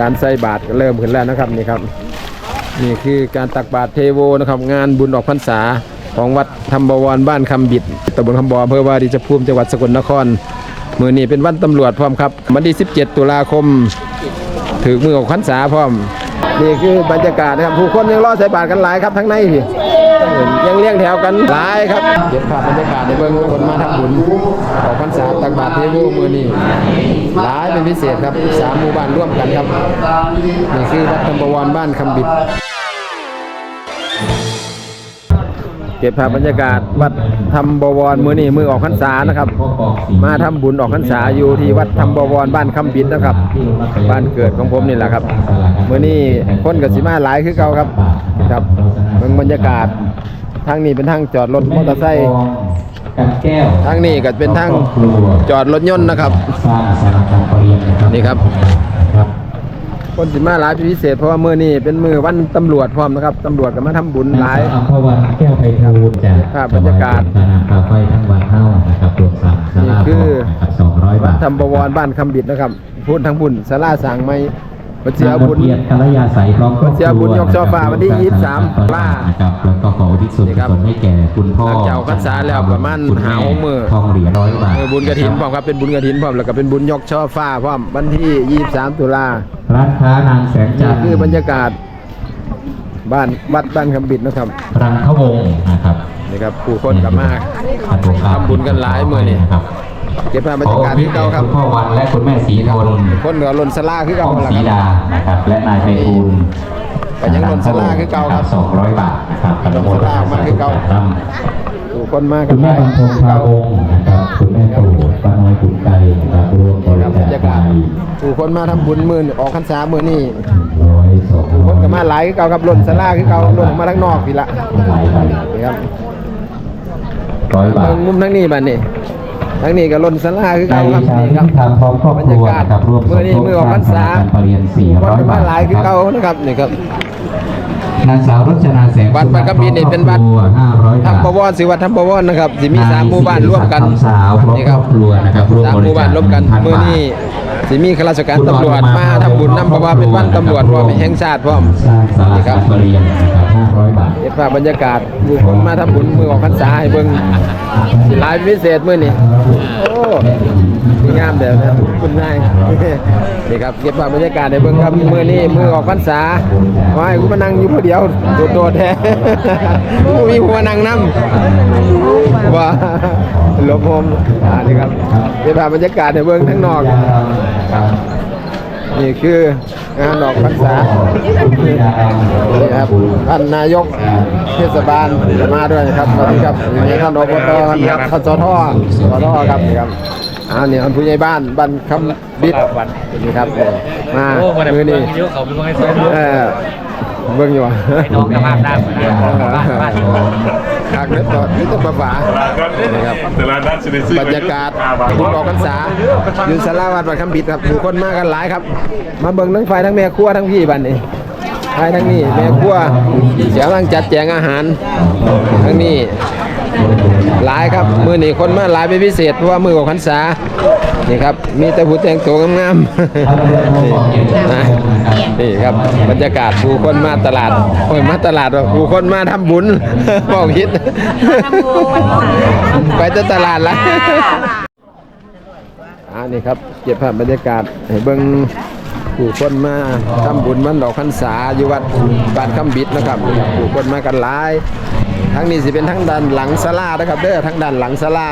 การใส่บาตรก็เริ่มขึ้นแล้วนะครับนี่ครับ นี่คือการตักบาตรเทโวนะครับงานบุญออกพรรษาของวัดธรรมบวรบ้านคำบิดตำบลคำบออำเภอวาริชภูมิจังหวัดสกลนครมือนี้เป็นวันตำรวจพร้อมครับวันที่ 17 ตุลาคมถือมือออกพรรษาพร้อม นี่คือบรรยากาศนะครับผู้คนยังรอใส่บาตรกันหลายครับทั้งในพี่ ยังเลี้ยงแถวกันหลายครับเก็บภาพบรรยากาศในเบื้องคนมาทำบุญออกพรรษาตักบาตรเทโวมือนี้หลายเป็นพิเศษครับสามหมู่บ้านร่วมกันครับนี่คือวัดธรรมวรบ้านคำบิดเก็บภาพบรรยากาศวัดธรรมบวรมือนี่มือออกพรรษานะครับ มาทำบุญออกพรรษาอยู่ที่วัดธรรมบวรบ้านคำบิดนะครับ บ้านเกิดของผมนี่แหละครับมือนี่คนกับสิมาหลายคือเก่าครับครับเบิ่งบรรยากาศ ทางนี้เป็นทางจอดรถมอเตอร์ไซค์กันแก้วทางนี้ก็เป็นทางจอดรถยนต์นะครับสร้างสารการประเรียนนะครับนี่ครับครับ คนสิมาหลายเป็นพิเศษเพราะว่ามือนี่เป็นมือวันตำรวจพร้อมนะครับตำรวจก็มาทำบุญหลายอัมพวันแก้วไพฑูรย์จากครับบรรยากาศสนามคาไฟทั้งวันเท่านะครับรวมสามสารานี่คือนะครับสองร้อยบาททำบวรบ้านคำบิดนะครับพูดทั้งบุญสาราสร้างไม่ วัเสียบุญเกียรติกัลยาสายพร้อมครอบครัวเสียบุญยกช่อฟ้าวันที่23ล่านะครับแล้วก็ขออุทิศส่วนนี่กุครับศลให้แก่คุณพ่อหลังจากออกพรรษาแล้วประมาณคุณหาแหกมื้อทองเหรียญร้อยบาทเออบุญกระถินพร้อมครับเป็นบุญกระถินพร้อมแล้วก็เป็นบุญยกช่อฟ้าพร้อมวันที่23ตุลาร้านค้านางแสงจันี่นทร์คือบรรยากาศ บ้านวัดบ้านคำบิดนะครับรังขวงศ์นะครับนี่ครับผู้คนกลับมาทำทำบุญกันหลายมื้อนี่ครับ เก็บภาพบรรยากาศที่เก่าครับ คุณพ่อวันและคุณแม่ศรีทนคนเหนือลนสลาคือก้เก่าองแหละศรีครับดานะครับ และนายไพฑูรย์ก็ยังลนสลาคือเก่าครับสองร้อยบาทนะครับอนุโมทนาลนสลามาคือเก่าสธุผู้คนมากัคุนณหแม่ลายบรรพงพาองค์นะครับคุณแม่ปู่ป้าน้อยกุ่นไก่นะครับรวมบริครับบจารครยากาศไปผู้คนมาทำบุญมื้อออกพรรษามื้อนี้ร้อยสองผู้ร้คอนยก็มาหลายคือเก่าครับลนสลาคือเก่าลนออกมาทางนอกพี่ละหลายใบนี่ครับร้อยบาทเบิ่งมุมทั้งนี้บัดนี้ ทั้งนี้ก็ล้นสลาคือในเก่าครับชานี่ที่ครับทำพร้อมครอบบรครรัยาวกาศนะครับร่วมสเมื่อมนี้ทบมือออกพรรษาการประเรียนสี่คนร้อยก็บามาทหลายคือเก่านะครับนี่ครับ นางสาวรจนาแสงวัดบ้านกำบินนี่เป็นวัดห้าร้อยบาททำประวรสิวัดทำประวรนะครับสิมีสามหมู่บ้านร่วมกันนางศรีศักดิ์คำสาวพร้อมนี่คครรัอบครัวนะครับร่วมสามบหริมู่จาบ้าคนร่วมกัน1,000มื้อบาทนี้สิมีข้าราชการตำรวจมาทำบุญนํเพราะว่าเป็นวันตำรวจพร้อมแห่งชาติพร้อมสร้างศาลานี่คการัรบประเรียนนะครับห้าร้อยบาทเก็บภาพบรรยากาศผู้คนมาทำบุญมือออกพรรษาให้เบิ่งสิหลายพิเศษมื้อนี้โอ้งามเด้อนะคุณนายนี่ครับเก็บภาพบรรยากาศให้เบิ่งครับมื้อนี้มือออกพรรษาว่าให้กูมานั่งอยู่ผู้เดียวโดดๆแท้บ่มีหัวนั่งนำว่าหลบผมอ่านี่ครับเก็บภาพบรรยากาศให้เบิ่งทั้งนอก นี่คืองานดอกพรรษานี่ครับท่านนายกเทศบาลมาด้วยนะครับสวัสดีครับนี่ท่านอบตครับท่านสทสทครับนี่ครับอ่านี่ท่านผู้ใหญ่บ้านบ้านคำบิดนี่ครับมามือนี่เยอะเขาเป็นคนให้ส้มเออ เบิ่งอยู่ว่ะน้องกระพาพได้เหมือนกันบ้านบ้านทางเล็บต่อนี่ต้องประฝานี่ครับแต่ละนัดจะได้ซื้อบรรยากาศบุญออกพรรษาอยู่สาราวัดวัดคำบิดครับผู้คนมากันหลายครับ มาเบิ่งทั้งไฟทั้งแม่ครัวทั้งพี่บัดนี้ไฟทั้งนี้แม่ครัวเสียงกำลังจัดแจงอาหารทั้งนี้หลายครับมือนี้คนมาหลายเป็นพิเศษเพราะว่ามือออกพรรษา นี่ครับ มีแต่ผู้แต่งตัวงามๆนี่นะนี่ครับบรรยากาศผู้คนมาตลาดโอ้ยมาตลาดว่ะผู้คนมาทำบุญบอกคิดไปจะตลาดละอ่านี่ครับเก็บภาพบรรยากาศให้เบิ่งผู้คนมาทำบุญวันดอกพรรษาอยู่วัดบ้านคำบิดนะครับผู้คนมากันหลายทั้งนี้สิเป็นทั้งด้านหลังศาลานะครับเด้อทั้งด้านหลังศาลา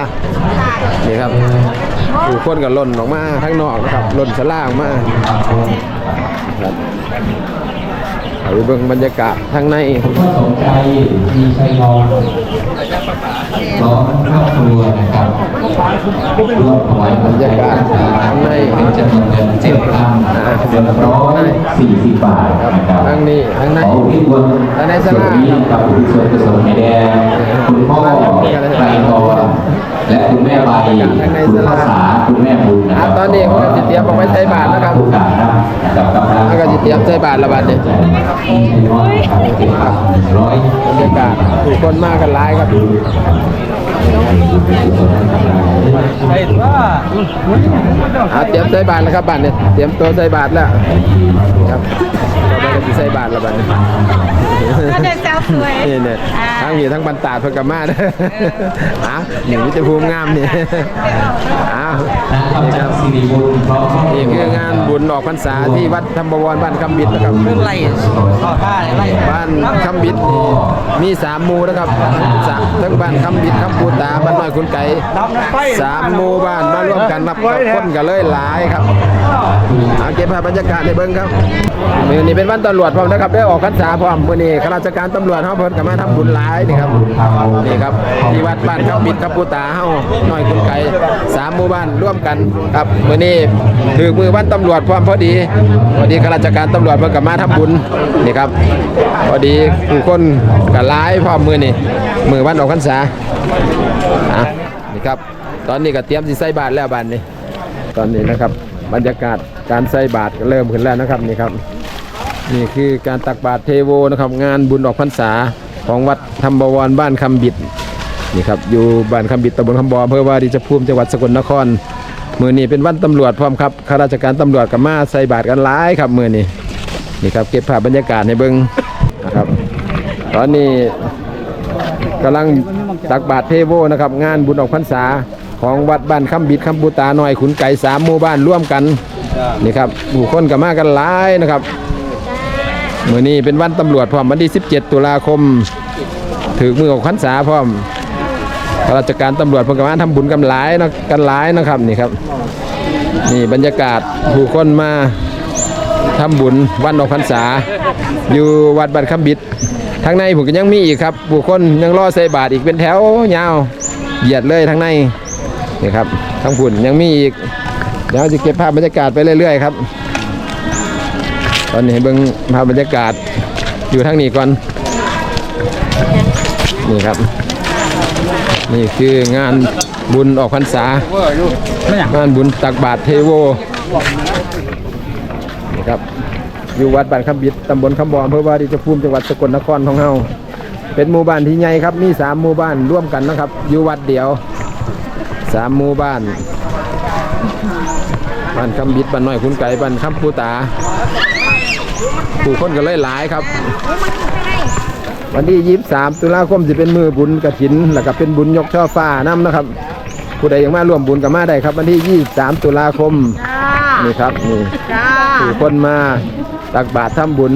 นี่ครับ ผู้คนก็ล่นออกมาทั้งนอกนะครับล่นศาลาออกมาครับเอาไปเบิ่งบรรยากาศทั้งในคุณพ่อสมใจมีชัยนอนสองครอบครัวนะครับร่วมถวายบรรยากาศข้างในเป็นจำนวนเงินเจ็ดพันเจ็ดร้อยสี่สิบบาทนะครับทั้งนี้ทั้งในขออุทิศบุญทั้งในศาส่วนลานี้กับอุทิศส่วนกุศลให้แด่คุณพ่อไตรทอง และคุณแม่ใบคุณภาษาคุณแม่บุญนะคอะรับตอนนี้ผมก็สิเตรียมออกไปใช้บาทนะครับทุกการนะกับกำลังแล้วก็สิเตรียมใส่บาทละบาทเนี่ยร้อยบรรยากาศผู้คนมากันหลายครับ ไอ้ว่าอ่าเตรียมใส่บาทแล้วครับบาทเนี่ยเตรียมตัวใส่บาทแล้วครับต่อไปก็จะใส่บาทแล้วบาทเนี่ยก็เดินแซวสวยนี่เนี่ยอ่าทั้งมีทั้งบรรดาเพื่อกบมาเด้ออะหนึ่งวิจภูมิงามนี่อ้าวนะครับนี่คจารักบสิริบุญพร้อมครอบครัวนี่คืองานบุญออกพรรษาที่วัดธรรมบวรบ้านคำบิดนะครับเรื่องไรข้อผ้าไรบ้านคำบิดนี่มีสามหมู่นะครับสามทั้งบ้านคำบิดคำปูตาบ้านน้อยคุณไก่สามหมู่บ้านมาร่วมกันนับคนกันเลยหลายครับเอาเก็บภาพบรรยากาศในเบิ้งครับมือนี้เป็นวันตำรวจพร้อมนะครับได้ออกพรรษาพร้อมมือนี้ข้าราชการตำรวจเฮาเพิ่นก็มาทำบุญหลายนี่ครับนี่ครับที่วัดบ้านคำบิดคำปูตาเฮาน้อยคุณไก่สามหมู่บ้านร่วมกันครับมือนี้ถือมือวันตำรวจพร้อมพอดีพอดีข้าราชการตำรวจเพิ่นก็มาทำบุญนี่ครับพอดีผู้คนก็หลายพร้อมมือนี่มือวันออกพรรษา อะนี่ครับ ตอนนี้ก็เตรียมสิใส่บาตรแล้วบานนี้ ตอนนี้นะครับ บรรยากาศการใส่บาตรก็เริ่มขึ้นแล้วนะครับนี่ครับ นี่คือการตักบาตรเทโวนะครับ งานบุญออกพรรษาของวัดธรรมบวรบ้านคำบิดนี่ครับอยู่บ้านคำบิดตำบลคำบออำเภอวาริชภูมิจังหวัดสกลนครมือนี้เป็นวันตำรวจพร้อมครับข้าราชการตำรวจกับมาใส่บาตรกันหลายครับมือนี้นี่ครับเก็บภาพบรรยากาศให้เบิ้งนะครับ ตอนนี้ กำลังตักบาตรเทโวนะครับ งานบุญออกพรรษาของวัดบ้านคำบิดคำบูตาหน่อยขุนไก่สามหมู่บ้านร่วมกันนี่ครับผู้คนก็มากันหลายนะครับมื่อนี้เป็นวันตำรวจพร้อมวันที่ 17 ตุลาคม ถือมือของขันษาพร้อมข้าราชการตำรวจพิ่งกมาทำบุญกันหลายนะกันหลายนะครับนี่ครับ นี่บรรยากาศผู้คนมาทำบุญวันออกพรรษา อยู่วัดบันคำบิด ทางในผมก็ยังมีอีกครับผู้คนยังรอใส่บาตอีกเป็นแถวยาวเหยียดเลยทางในนี่ครับทางฝุ่นยังมีอีกเดี๋ยวจะเก็บภาพบรรยากาศไปเรื่อยๆครับ ตอนนี้เบิ่งภาพบรรยากาศอยู่ทางนี้ก่อนนี่ครับ นี่คืองานบุญออกพรรษางานบุญตักบาตรเทโวนี่ครับ อยู่วัดบ้านคำบิดตำบลคำบออำเภอวาริชภูมิจังหวัดสกลนครของเฮาเป็นหมู่บ้านที่ใหญ่ครับ มีสามหมู่บ้านร่วมกันนะครับ อยู่วัดเดียวสามหมู่บ้านบ้านคำบิดบ้านน้อยคุณไก่บ้านคำปูตาผู้คนก็เลยหลายครับ วันที่23ตุลาคมจะเป็นมือบุญกระถิน แล้วก็เป็นบุญยกช่อฟ้าน้ำนะครับ ผู้ใดยังมาร่วมบุญกับมาได้ครับ วันที่23ตุลาคมจ้านี่ครับนี่จ้าผู้คนมา ตักบาตรทำบุญ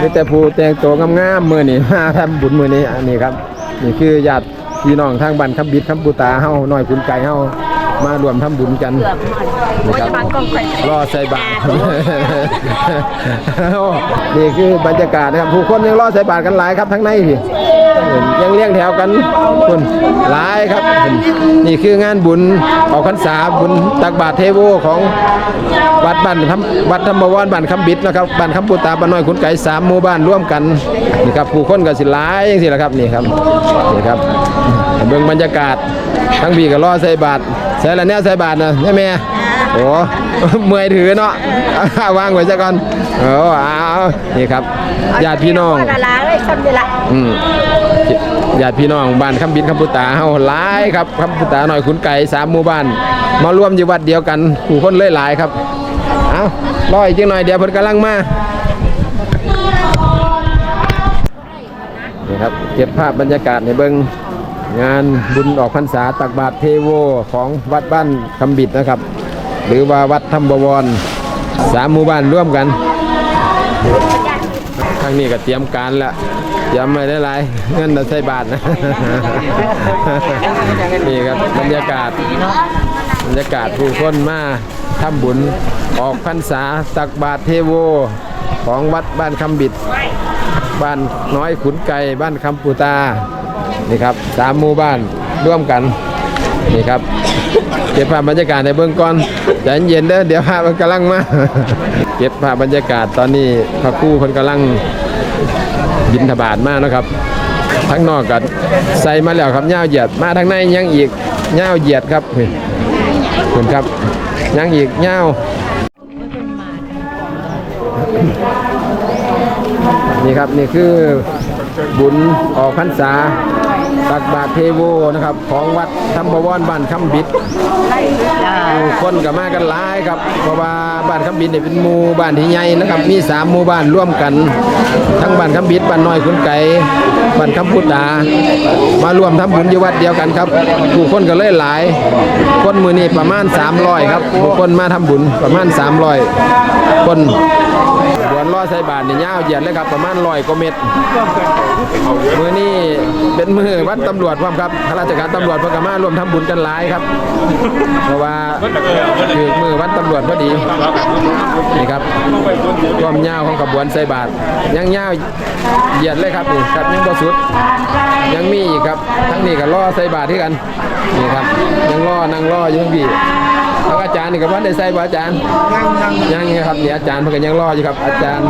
มีแต่ผู้แต่งตัวงามๆมือนี่มาทำบุญมือนี้อันนี้ครับ นี่คือญาติพี่น้องทางบ้านคำบิดคำปูตาเฮาน้อยคุณไก่เฮา มารวมทำบุญกันว่าจะบังกองไข่รอใส่บาตรนี่คือบรรยากาศนะครับผู้คนยังรอใส่บาตรกันหลายครับทั้งในพี่ยังเลี้ยงแถวกันคนหลายครับ นี่คืองานบุญออกพรรษาบุญตักบาตรเทโวของวัดบ้านธรรมวัดธรรมวรบ้านคำบิดนะครับบ้านคำปูตาบ้านน้อยขุนไก่สามหมู่บ้านร่วมกันนี่ครับผู้คนก็สิหลายอย่างสิละครับนี่ครับนี่ครับเบิ่งบรรยากาศทั้งพี่ก็รอใส่บาตร ใส่ละแนวใส่บาตรนะใช่ไหมโอ้เมื่อยถือเนาะวางไว้ซะก่อนโอ้เอานี่ครับญาติพี่น้องละลาเลยคนเดียวละอืมญาติพี่น้องบ้านคำบินคำพุตาเฮาหลายครับคำพุตาหน่อยขุนไก่สามหมู่บ้าน มารวมอยู่วัดเดียวกันผู้คนเลยหลายครับเอารออีกจังหน่อยเดี๋ยวเพิ่นกำลังมานี่ครับเก็บภาพบรรยากาศในเบิง งานบุญออกพรรษาตักบาตรเทโวของวัดบ้านคำบิดนะครับ หรือว่าวัดธรรมบวรสามหมู่บ้านร่วมกันทางนี้ก็เตรียมการแล้วเตรียมไม่ได้ไรเงินเราใส่บาทนะนี่ครับบรรยากาศบรรยากาศผู้คนมาทำบุญออกพรรษาตักบาตรเทโวของวัดบ้านคำบิด บ้านน้อยขุนไก่บ้านคำปูตา นี่ครับสามหมู่บ้านร่วมกันนี่ครับเก็บภาพบรรยากาศในเบื้องก่อนใจเย็นๆเด้อเดี๋ยวภาพมันกำลังมาเก็บภาพบรรยากาศตอนนี้พระครู่เพิ่นกำลังบินทบาทมากนะครับทั้งนอกก็ใส่มาแล้วครับย่าเหยียดมาทางในยังอีกย่าเหยียดครับคุณครับยังอีกย่านี่ครับนี่คือบุญออกพรรษา ตักบาตรเทโวนะครับ ของวัดธรรมบวรบ้านคำบิดคนก็มากันหลายครับ เพราะว่าบ้านคำบิดเนี่ยเป็นหมู่บ้านที่ใหญ่นะครับ มีสามหมู่บ้านร่วมกัน ทั้งบ้านคำบิดบ้านน้อยคุณไก่บ้านคำพุตามารวมทำบุญอยู่วัดเดียวกันครับผู้คนก็เลยหลาย คนมือนี้ประมาณ300ครับผู้คนมาทำบุญประมาณ300คน ล่อใส่บาทนี่ยาวเหยียดเลยครับประมาณร้อยกว่าเมตรมือนี้เป็นมือวัดตำรวจพร้อมครับข้าราชการตำรวจพิ่งมารวมทำบุญกันหลายครับ เพราะว่าคือมือวัดตำรวจพอดีนี่ครับความยาวของขบวนใส่บาทยังยาวเหยียดเลยครับนี่ครับยังบ่สุด ยังมีอีกครับทั้งนี้ก็ล่อใส่บาทที่กันนี่ครับยังล่อนั่งล่ออยู่ทั้งพี่ แล้วอาจารย์นี่ก็ว่าได้ใส่บ่อาจารย์ยังยังครับนี่อาจารย์เพิ่นก็ยังล่ออยู่ครับ อาจารย์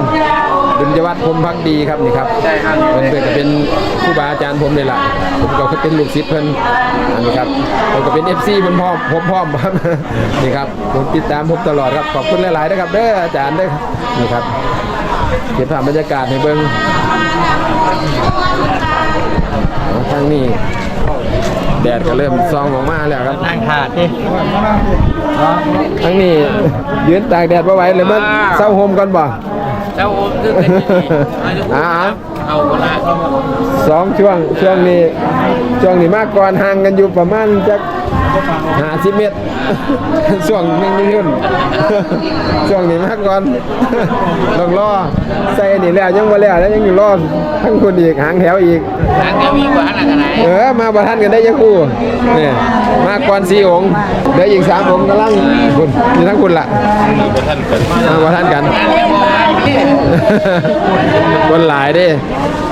บุญยวัฒน์พรมพักดีครับนี่ครับเพิ่นเพิ่นเป็นครูบาอาจารย์ผมนี่แหละผมก็เป็นลูกศิษย์เพิ่นอันนี้ครับผมก็เป็น FC เพิ่นพร้อผมพร้อมครับนี่ครับผมติดตามผมตลอดครับขอบคุณหลายๆนะครับเด้ออาจารย์เด้อนี่ครับเก็บภาพบรรยากาศให้เบิ่งทางนี้ แดดก็เริ่มซองออกมาแล้วครับนั่งขาดดิทางนี้ยืนตากแดดไม่ไหวเลยมันเศร้าโฮมกันบ่เจ้าโอมคือเป็นดีอ่าเอาคนละสองช่วงช่วงนี้ช่วงนี้มากก่อนห่างกันอยู่ประมาณจัก ห้าสิบเมตรช่วงหนึงนี่ขึ้นช่วงนี้มากก่อนต้องรอใส่นี่แล้วยังบ่แล้วแล้วยังอยู่รอทั้งคนอีกหางแถวอีกทางเดียวมีกว่าอะไรกันไหนเออมาประทันกันได้ยังคู่เนี่ยมาก่อนสี่องค์เดี๋ยวอีกสามองค์กำลังคุณมีทั้งคุณล่ะมาประทันกันคนหลายเด้ยังอยู่ใหญ่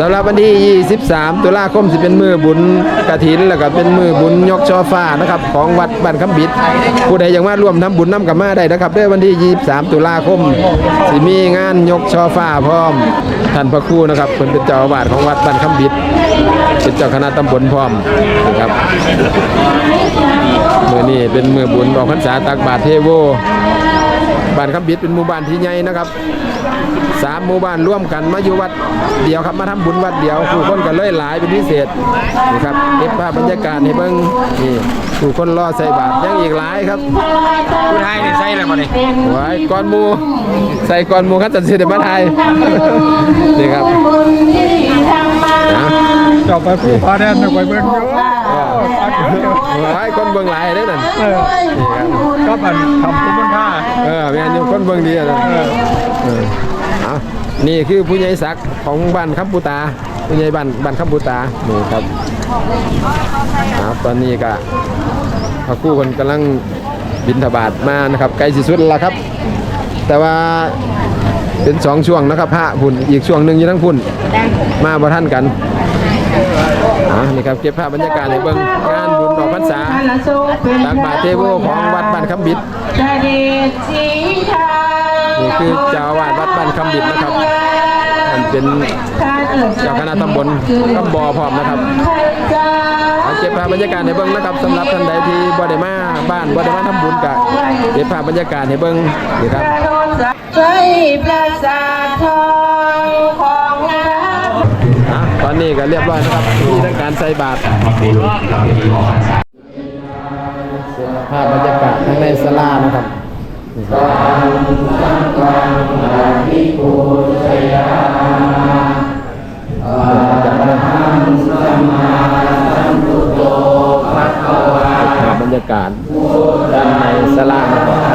สำหรับวันที่ 23 ตุลาคมสิเป็นมือบุญกระถิน แล้วก็เป็นมือบุญยกช่อฟ้านะครับ ของวัดบ้านคำบิด ผู้ใดอยากมาร่วมทำบุญน้ำกับมาได้นะครับเด้วยวันที่ 23 ตุลาคมสิมีงานยกช่อฟ้าพร้อมท่านพระครูนะครับเพิ่นเป็นเจ้าอาวาสของวัดบ้านคำบิด เป็นเจ้าคณะตำบลพร้อมนะครับมือนี้เป็นมือบุญบอกพรรษาตักบาตรเทโว บ้านคำบิดเป็นหมู่บ้านที่ใหญ่นะครับสามหมู่บ้านร่วมกันมาอยู่วัดเดียวครับมาทำบุญวัดเดียวผู้คนก็เลยหลายเป็นพิเศษนี่ครับเก็บภาพบรรยากาศให้เบิ่งนี่ผู้คนรอใส่บาตรยังอีกหลายครับผู้ไทยนี่ใส่อะไรมาเนี่ยไว้ก่อนหมูใส่ก่อนหมูครับตัดสินมาไทยนี่ครับนะเจ้าไปผู้พาแดนไปเบิ่งอ ยู่ไว้คนเบิ่งหลายเด้อนั่นนี่ครับก็มันทำผู้บัญชาเออแม่นอยู่คนเบิ่งดีอะนะเออเอานี่คือผู้ใหญ่ศักดิ์ของบ้านคำปูตา ผู้ใหญ่บ้านบ้านคำปูตานี่ครับครับตอนนี้ก็พระครู่คนกำลังบินทบาทมานะครับใกล้สิสุดแล้วครับ แต่ว่าเป็นสองช่วงนะครับพระพุ่นอีกช่วงหนึ่งอยู่ทั้งพุ่นมาบ่ท่านกันอ่า นี่ครับเก็บภาพบรรยากาศในเบิ่งงานบุญดอกพรรษาตักบาตรเทโวของวัดบ้านคำบิดนี่คือเจ้าวาสวัดบ้านคำบิดนะครับอันเป็นเจ้าคณะตำบลกำบอพร้อมนะครับเก็บภาพบรรยากาศให้เบิ่งนะครับสำหรับท่านใดที่บ่ได้มาบ้านบ่ได้มาทำบุญกะเก็บภาพบรรยากาศให้เบิ่งนี่ครับใช้ประสาททองขอ อะตอนนี้ก็เรียบร้อยนะครับมีทั้งการใส่บาตรภาพบรรยากาศทั้งในศาลานะครับนี่ครับภาพบรรยากาศด้านในศาลานะครับ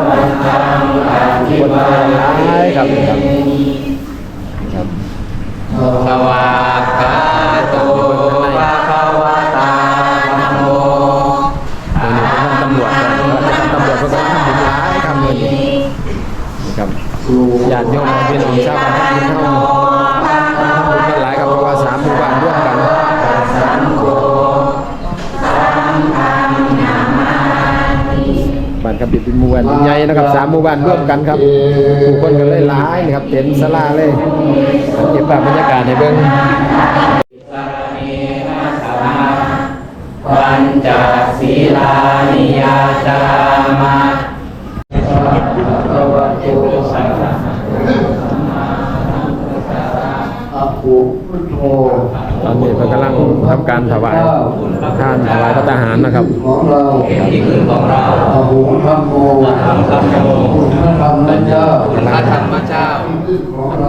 คนหลายครับ ครับผู้คนกันเลยหลายนะครับเต็มศาลาเลยเก็บภาพบรรยากาศในเบื้องปัญจศีลานิยาจามาอภูพุทโธธตอนนี้เพิ่นกำลังทำการถวาย ทานถวายพระทหารนะครับของเราที่คือของเราอาหุงธรรมโมธรรมโมคุณพระธรรมเจ้าพระธรรมเจ้า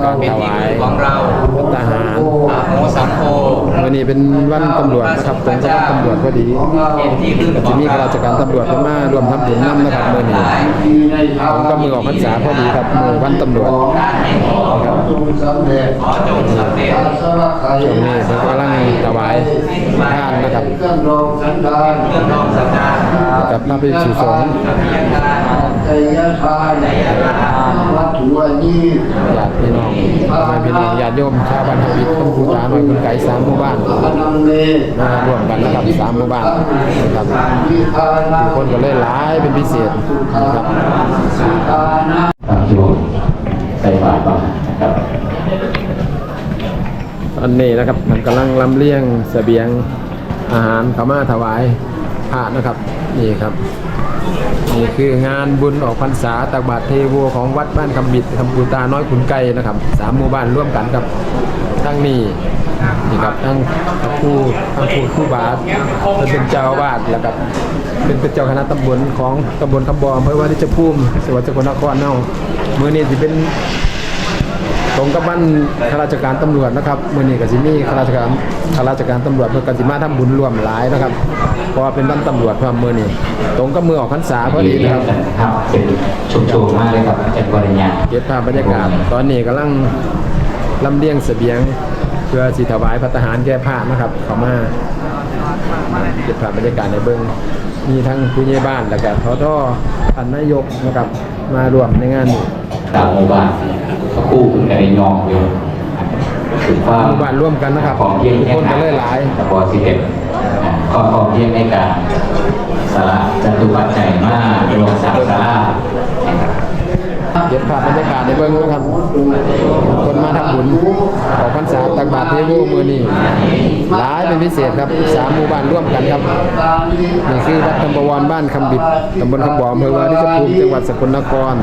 การเป็นถที่วายพึ่งของเราพระทหารอา โมสังโฆวันนี้เป็นวันตำรวจนะครับตรงกับวันตำรวจพอดีเป็นที่พึ่งก็ขจะองมีข้าเราราชการตำรวจมารวมทำบุญน้ำนะครับเมื่อนี้ที่ในทางผมก็มือออกพรรษาพอดีครับมือวันตำรวจขอจงสำเร็จขอจงสำเร็จอาสวะไขช่วงนี้เพิ่นกำลังถวายทานนะครับเครื่องรองสันดานเครื่องรองสัญญาณกับพระภิกษุสงฆ์ พระพิยการใจยทานวัตถุอันนี้ญาติพี่น้องอแม่พี่น้องญาติโยมชาวบ้านทบิดต้นภูตาหน่อยคุณไก่สามหมู่บ้านนังเมาร่วมกันนะครับสามหมู่บ้านนะครับคนก็เลยหลายเป็นพิเศษนะครับสุตานาตามที่ผมใส่บาตรบ้างนะครับตอนนี้นะครับมันกำลังลำเลียงเสบียงอาหารเขามาถวายพระนะครับนี่ครับ นี่คืองานบุญออกพรรษาตักบาตรเทโวของวัดบ้านคำบิดคำปูตาน้อยขุนไก่นะครับสามหมู่บ้านร่วมกันกับทั้งนี้นี่ครับทั้งผู้ตั้งผู้ผู้บาทเป็นเจ้าบาทแล้วก็เป็นเป็นเจ้าคณะตำบลของตำบลคำบอมเพื่อว่าริชภูมิจังหวัดสกลนครเนาเมื่อนี้จะเป็น ตรงกับบ้านข้าราชการตำรวจนะครับมื้อนี้ก็สิมีข้าราชการข้าราชการตำรวจเพิ่นก็สิมาทำบุญร่วมหลายนะครับเพราะว่าเป็นบ้านตำรวจพร้อมมื้อนี้ตรงกับมือออกพรรษาพอดีนะครับครับเป็นชุมชนมากเลยครับอาจารย์ปริญญาเก็บภาพบรรยากาศ ตอนนี้กำลังลำเลียงเสบียง เพื่อสิถวายพระทหารแก้ผ้านะครับเข้ามาเก็บภาพบรรยากาศในเบิ้งมีทั้งผู้ใหญ่บ้านแล้วก็ททท่านนายกนะครับมาร่วมในงานนี้ตามหมู่บ้าน ก็คู่คุณกันในยองอยู่ถึงว่าหมู่บ้านร่วมกันนะครับของเยี่ยงทุกคนก็เลยหลายแต่พอสิเด็ดข้อของเยี่ยงในการสละจตุปัจจัยมากรวมสามสารานะครับเก็บภาพบรรยากาศในเบิ้งนะครับ คนมาทำบุญออกพรรษาตักบาตรเทโวมือนี้หลายเป็นพิเศษครับสามหมู่บ้านร่วมกันครับนี่คือวัดธรรมบวรบ้านคำบิดตำบลคำบ่ออำเภอวาริชภูมิจังหวัดสกลนคร